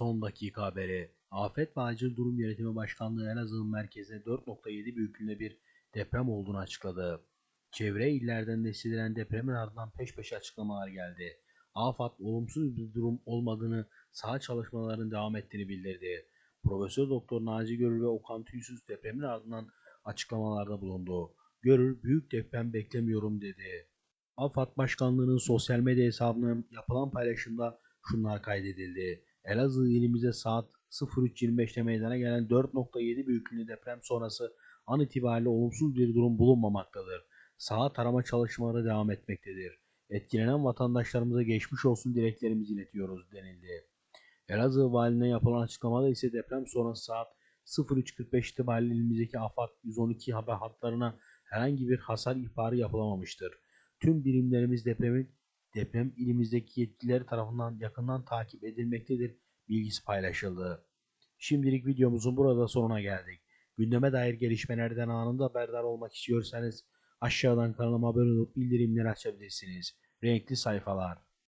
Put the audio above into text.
Son dakika haberi. Afet ve Acil Durum Yönetimi Başkanlığı Elazığ'ın merkezinde 4.7 büyüklüğünde bir deprem olduğunu açıkladı. Çevre illerden de hissedilen depremin ardından peş peşe açıklamalar geldi. AFAD olumsuz bir durum olmadığını, saha çalışmalarının devam ettiğini bildirdi. Profesör Doktor Naci Görür ve Okan Tüysüz depremin ardından açıklamalarda bulundu. Görür büyük deprem beklemiyorum dedi. AFAD Başkanlığı'nın sosyal medya hesabına yapılan paylaşımda şunlar kaydedildi. Elazığ ilimizde saat 03.25'te meydana gelen 4.7 büyüklüğünde deprem sonrası an itibariyle olumsuz bir durum bulunmamaktadır. Saha tarama çalışmaları devam etmektedir. Etkilenen vatandaşlarımıza geçmiş olsun dileklerimizi iletiyoruz denildi. Elazığ valine yapılan açıklamada ise deprem sonrası saat 03.45 itibariyle ilimizdeki AFAD 112 haber hatlarına herhangi bir hasar ihbarı yapılamamıştır. Tüm birimlerimiz depremin deprem ilimizdeki yetkililer tarafından yakından takip edilmektedir bilgisi paylaşıldı. Şimdilik videomuzun burada sonuna geldik. Gündeme dair gelişmelerden anında haberdar olmak istiyorsanız aşağıdan kanalıma abone olup bildirimleri açabilirsiniz. Renkli sayfalar.